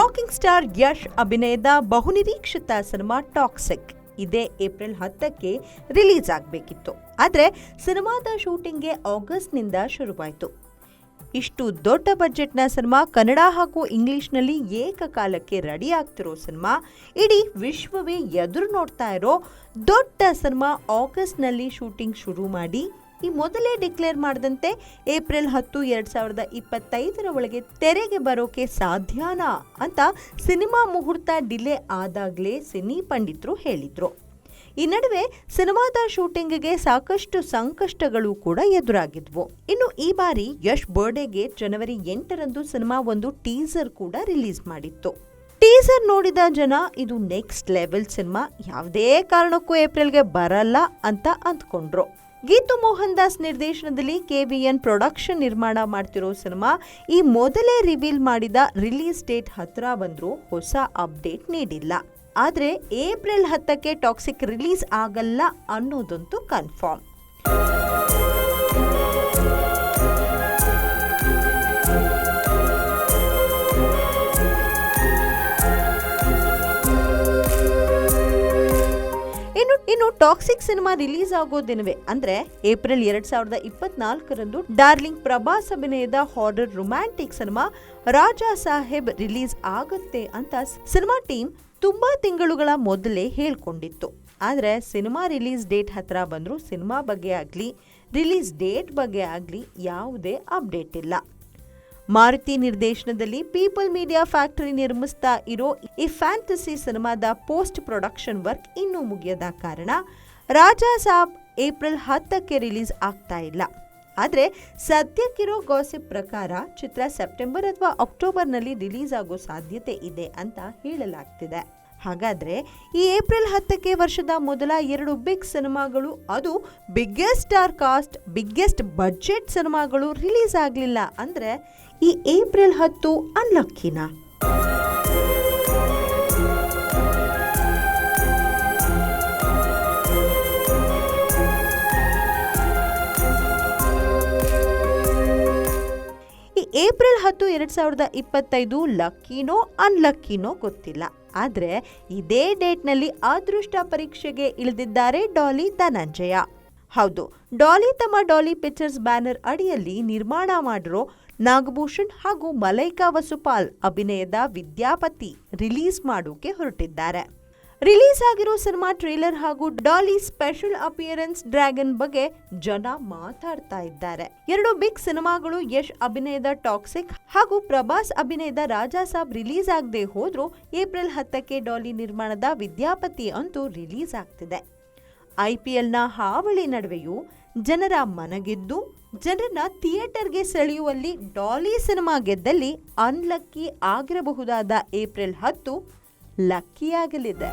Rocking star Yash ಅಭಿನಯದ ಬಹುನಿರೀಕ್ಷಿತ cinema toxic ಇದೇ ಏಪ್ರಿಲ್ ಹತ್ತಕ್ಕೆ ರಿಲೀಸ್ ಆಗಬೇಕಿತ್ತು. ಆದರೆ ಸಿನಿಮಾದ ಶೂಟಿಂಗ್ಗೆ ಆಗಸ್ಟ್ನಿಂದ ಶುರುವಾಯಿತು. ಇಷ್ಟು ದೊಡ್ಡ ಬಜೆಟ್ನ ಸಿನಿಮಾ ಕನ್ನಡ ಹಾಗೂ ಇಂಗ್ಲಿಷ್ನಲ್ಲಿ ಏಕಕಾಲಕ್ಕೆ ರೆಡಿ ಆಗ್ತಿರೋ ಸಿನಿಮಾ, ಇಡೀ ವಿಶ್ವವೇ ಎದುರು ನೋಡ್ತಾ ಇರೋ ದೊಡ್ಡ ಸಿನಿಮಾ ಆಗಸ್ಟ್ನಲ್ಲಿ ಶೂಟಿಂಗ್ ಶುರು ಮಾಡಿ ಈ ಮೊದಲೇ ಡಿಕ್ಲೇರ್ ಮಾಡಿದಂತೆ ಏಪ್ರಿಲ್ ಹತ್ತು ಎರಡ್ ಸಾವಿರದ ಇಪ್ಪತ್ತೈದರ ಒಳಗೆ ತೆರೆಗೆ ಬರೋಕೆ ಸಾಧ್ಯನಾ ಅಂತ ಸಿನಿಮಾ ಮುಹೂರ್ತ ಡಿಲೇ ಆದಾಗಲೇ ಸಿನಿ ಪಂಡಿತರು ಹೇಳಿದ್ರು. ಈ ನಡುವೆ ಸಿನಿಮಾದ ಶೂಟಿಂಗ್ಗೆ ಸಾಕಷ್ಟು ಸಂಕಷ್ಟಗಳು ಕೂಡ ಎದುರಾಗಿದ್ವು. ಇನ್ನು ಈ ಬಾರಿ ಯಶ್ ಬರ್ಡೇಗೆ ಜನವರಿ ಎಂಟರಂದು ಸಿನಿಮಾ ಒಂದು ಟೀಸರ್ ಕೂಡ ರಿಲೀಸ್ ಮಾಡಿತ್ತು. ಟೀಸರ್ ನೋಡಿದ ಜನ, ಇದು ನೆಕ್ಸ್ಟ್ ಲೆವೆಲ್ ಸಿನಿಮಾ, ಯಾವುದೇ ಕಾರಣಕ್ಕೂ ಏಪ್ರಿಲ್ಗೆ ಬರಲ್ಲ ಅಂತ ಅಂದ್ಕೊಂಡ್ರು. ಗೀತು ಮೋಹನ್ ದಾಸ್ ನಿರ್ದೇಶನದಲ್ಲಿ ಕೆವಿಎನ್ ಪ್ರೊಡಕ್ಷನ್ ನಿರ್ಮಾಣ ಮಾಡ್ತಿರೋ ಸಿನಿಮಾ, ಈ ಮೊದಲೇ ರಿವೀಲ್ ಮಾಡಿದ ರಿಲೀಸ್ ಡೇಟ್ ಹತ್ತಿರ ಬಂದರೂ ಹೊಸ ಅಪ್ಡೇಟ್ ನೀಡಿಲ್ಲ. ಆದರೆ ಏಪ್ರಿಲ್ ಹತ್ತಕ್ಕೆ ಟಾಕ್ಸಿಕ್ ರಿಲೀಸ್ ಆಗಲ್ಲ ಅನ್ನೋದಂತೂ ಕನ್ಫರ್ಮ್ ಇನ್ನು ಟಾಕ್ಸಿಕ್ ಸಿನಿಮಾ ರಿಲೀಸ್ ಆಗೋ ದಿನವೇ ಅಂದ್ರೆ ಏಪ್ರಿಲ್ ಎರಡ್ ಸಾವಿರದ ಇಪ್ಪತ್ನಾಲ್ಕರಂದು ಡಾರ್ಲಿಂಗ್ ಪ್ರಭಾಸ್ ಅಭಿನಯದ horror romantic cinema Raja Saheb release ಆಗುತ್ತೆ ಅಂತ ಸಿನಿಮಾ ಟೀಮ್ ತುಂಬಾ ತಿಂಗಳುಗಳ ಮೊದಲೇ ಹೇಳ್ಕೊಂಡಿತ್ತು. ಆದರೆ ಸಿನಿಮಾ ರಿಲೀಸ್ ಡೇಟ್ ಹತ್ರ ಬಂದರೂ ಸಿನಿಮಾ ಬಗ್ಗೆ ಆಗಲಿ, ರಿಲೀಸ್ ಡೇಟ್ ಬಗ್ಗೆ ಆಗಲಿ ಯಾವುದೇ ಅಪ್ಡೇಟ್ ಇಲ್ಲ. ಮಾರುತಿ ನಿರ್ದೇಶನದಲ್ಲಿ ಪೀಪಲ್ ಮೀಡಿಯಾ ಫ್ಯಾಕ್ಟರಿ ನಿರ್ಮಿಸ್ತಾ ಇರೋ ಈ ಫ್ಯಾಂಟಸಿ ಸಿನಿಮಾದ ಪೋಸ್ಟ್ ಪ್ರೊಡಕ್ಷನ್ ವರ್ಕ್ ಇನ್ನೂ ಮುಗಿಯದ ಕಾರಣ ರಾಜಾ ಸಾಬ್ ಏಪ್ರಿಲ್ ಹತ್ತಕ್ಕೆ ರಿಲೀಸ್ ಆಗ್ತಾ ಇಲ್ಲ. ಆದರೆ ಸದ್ಯಕ್ಕಿರೋ ಗಾಸಿಪ್ ಪ್ರಕಾರ ಚಿತ್ರ ಸೆಪ್ಟೆಂಬರ್ ಅಥವಾ ಅಕ್ಟೋಬರ್ನಲ್ಲಿ ರಿಲೀಸ್ ಆಗೋ ಸಾಧ್ಯತೆ ಇದೆ ಅಂತ ಹೇಳಲಾಗ್ತಿದೆ. ಹಾಗಾದ್ರೆ ಈ ಏಪ್ರಿಲ್ ಹತ್ತಕ್ಕೆ ವರ್ಷದ ಮೊದಲ ಎರಡು ಬಿಗ್ ಸಿನಿಮಾಗಳು, ಅದು biggest star cast biggest budget ಸಿನಿಮಾಗಳು ರಿಲೀಸ್ ಆಗಲಿಲ್ಲ ಅಂದರೆ ಈ ಏಪ್ರಿಲ್ ಹತ್ತು ಅನ್ಲಕ್ಕಿನಾ ಏಪ್ರಿಲ್ ಹತ್ತು, ಎರಡು ಸಾವಿರದ ಇಪ್ಪತ್ತೈದು ಲಕ್ಕಿನೋ, ಅನ್ಲಕ್ಕಿನೋ ಗೊತ್ತಿಲ್ಲ. ಆದ್ರೆ ಇದೇ ಡೇಟ್ನಲ್ಲಿ ಅದೃಷ್ಟ ಪರೀಕ್ಷೆಗೆ ಇಳಿದಿದ್ದಾರೆ ಡಾಲಿ ಧನಂಜಯ. ಹೌದು, ಡಾಲಿ ತಮ್ಮ ಡಾಲಿ ಪಿಕ್ಚರ್ಸ್ ಬ್ಯಾನರ್ ಅಡಿಯಲ್ಲಿ ನಿರ್ಮಾಣ ಮಾಡಿರೋ ನಾಗಭೂಷಣ್ ಹಾಗೂ ಮಲೈಕಾ ವಸುಪಾಲ್ ಅಭಿನಯದ ವಿದ್ಯಾಪತಿ ರಿಲೀಸ್ ಮಾಡೋಕೆ ಹೊರಟಿದ್ದಾರೆ. ರಿಲೀಸ್ ಆಗಿರೋ ಸಿನಿಮಾ ಟ್ರೇಲರ್ ಹಾಗೂ ಡಾಲಿ ಸ್ಪೆಷಲ್ ಅಪಿಯರೆನ್ಸ್ ಡ್ರ್ಯಾಗನ್ ಬಗ್ಗೆ ಜನ ಮಾತಾಡ್ತಾ ಇದ್ದಾರೆ. ಎರಡು ಬಿಗ್ ಸಿನಿಮಾಗಳು ಯಶ್ ಅಭಿನಯದ ಟಾಕ್ಸಿಕ್ ಹಾಗೂ ಪ್ರಭಾಸ್ ಅಭಿನಯದ ರಾಜಾ ಸಾಬ್ ರಿಲೀಸ್ ಆಗದೆ ಹೋದ್ರೂ ಏಪ್ರಿಲ್ ಹತ್ತಕ್ಕೆ ಡಾಲಿ ನಿರ್ಮಾಣದ ವಿದ್ಯಾಪತಿ ಅಂತೂ ರಿಲೀಸ್ ಆಗ್ತಿದೆ. ಐಪಿಎಲ್ನ ಹಾವಳಿ ನಡುವೆಯೂ ಜನರ ಮನಗೆದ್ದು, ಜನರನ್ನ ಥಿಯೇಟರ್ಗೆ ಸೆಳೆಯುವಲ್ಲಿ ಡಾಲಿ ಸಿನಿಮಾ ಗೆದ್ದಲ್ಲಿ ಅನ್ಲಕ್ಕಿ ಆಗಿರಬಹುದಾದ ಏಪ್ರಿಲ್ ಹತ್ತು ಲಕ್ಕಿಯಾಗಲಿದೆ